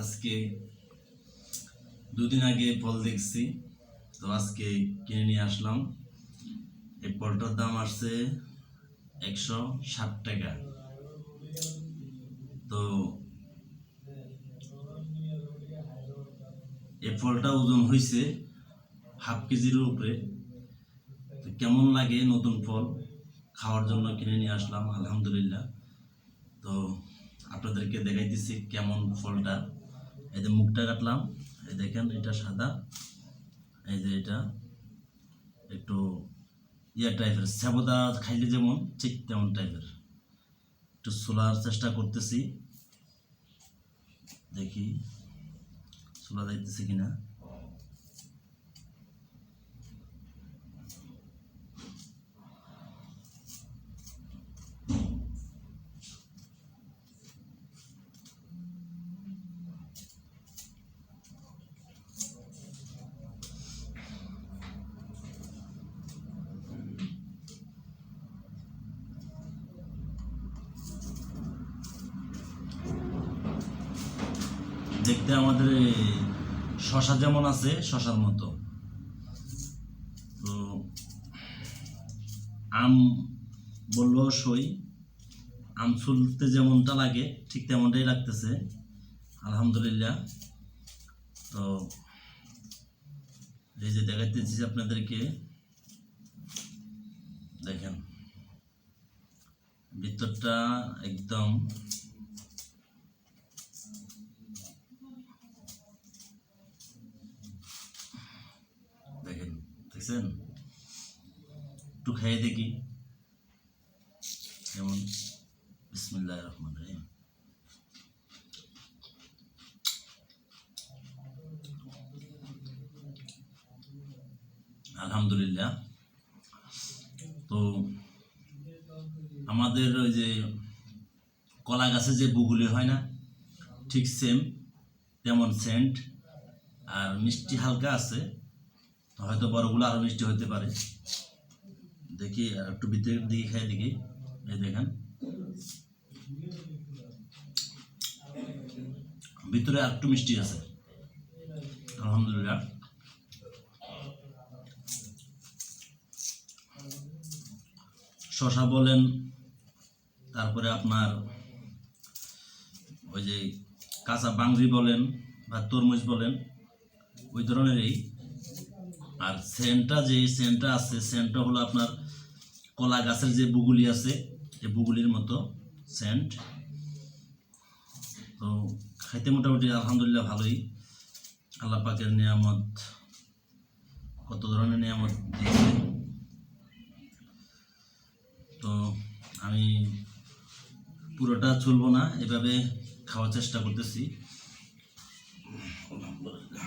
আজকে দুদিন আগে ফল দেখছি, তো আজকে কিনে নিয়ে আসলাম। এই ফলটার দাম আসছে একশো ষাট টাকা। তো এই ফলটা ওজন হয়েছে হাফ কেজির উপরে। কেমন লাগে নতুন ফল? খাওয়ার জন্য কিনে নিয়ে আসলাম, আলহামদুলিল্লাহ। আপনাদেরকে দেখাইতেছি কেমন ফলটা। এই যে মুখটা কাটলাম, এই দেখেন, এটা সাদা, এই যে এটা একটু ইয়া টাইপের, স্যাবদা খাইলে যেমন, ঠিক তেমন টাইপের। একটু সোলার চেষ্টা করতেছি। দেখি, সোলা যাইতেছে কিনা। দেখতে আমাদের শশা যেমন আছে, শশার মতো। তো আম বলল সই। আম ছুলতে যেমনটা লাগে, ঠিক তেমনটাই লাগতেছে। আলহামদুলিল্লাহ। তো এই যে দেখাইতেছি আপনাদেরকে। দেখেন। ভিতরটা একদম দেখেন দেখছেন? একটু খাইয়ে দেখি। যেমন বিসমিল্লাহ রহমান রহিম। আলহামদুলিল্লাহ। তো, আমাদের ওই যে কলা গাছে যে বুগুলি হয় না, ঠিক সেম তেমন সেন্ট আর মিষ্টি হালকা আছে। হয়তো বড়গুলো আরও মিষ্টি হতে পারে। দেখি একটু ভিতরের দিকে খাই দেখি। এই দেখেন। ভিতরে আর একটু মিষ্টি আছে। আলহামদুলিল্লাহ। শশা বলেন, তারপরে আপনার ওই যে কাঁচা বাংরি বলেন বা তরমুজ বলেন, ওই ধরনেরই আর সেন্টটা যে সেন্টটা আছে, সেন্টটা হলো আপনার কলা গাছের যে বুগুলি আছে, এই বুগুলির মতো সেন্ট। তো খাইতে মোটামুটি আলহামদুলিল্লাহ ভালোই। আল্লাহ পাকের নিয়ামত কত ধরনের নিয়ামত দিয়েছে। তো আমি পুরোটা চলবো না, এভাবে খাওয়ার চেষ্টা করতেছি। আলহামদুলিল্লাহ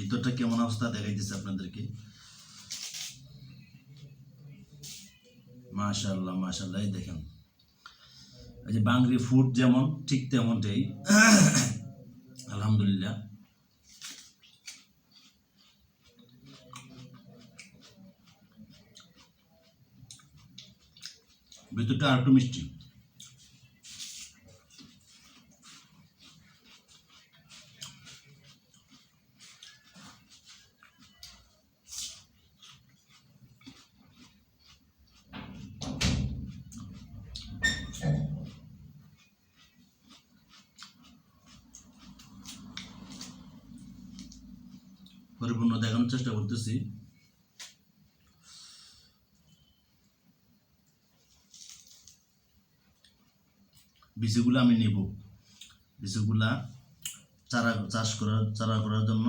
ভিতরটা কেমন অবস্থা দেখাইতেছে আপনাদেরকে? মাশাল্লাহ মাশাল্লাহ দেখেন। এই যে বাংরি ফুড যেমন, ঠিক তেমনটাই। আলহামদুলিল্লাহ। ভিতরটা আর একটু মিষ্টি। পরিপূর্ণ দেখানোর চেষ্টা করতেছি। বীজগুলো আমি নেব। বীজগুলা চারা, চাষ করার, চারা করার জন্য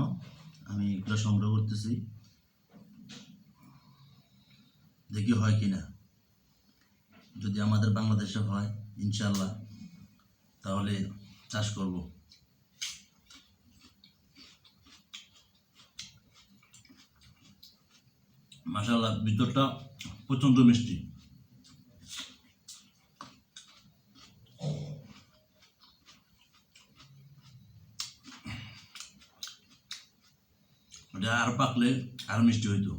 আমি এগুলো সংগ্রহ করতেছি। দেখি হয় কি না যদি আমাদের বাংলাদেশে হয় ইনশাল্লাহ তাহলে চাষ করব। মাসাল্লাহ ভিতরটা প্রচণ্ড মিষ্টি। আর পাকলে আর মিষ্টি হইতো।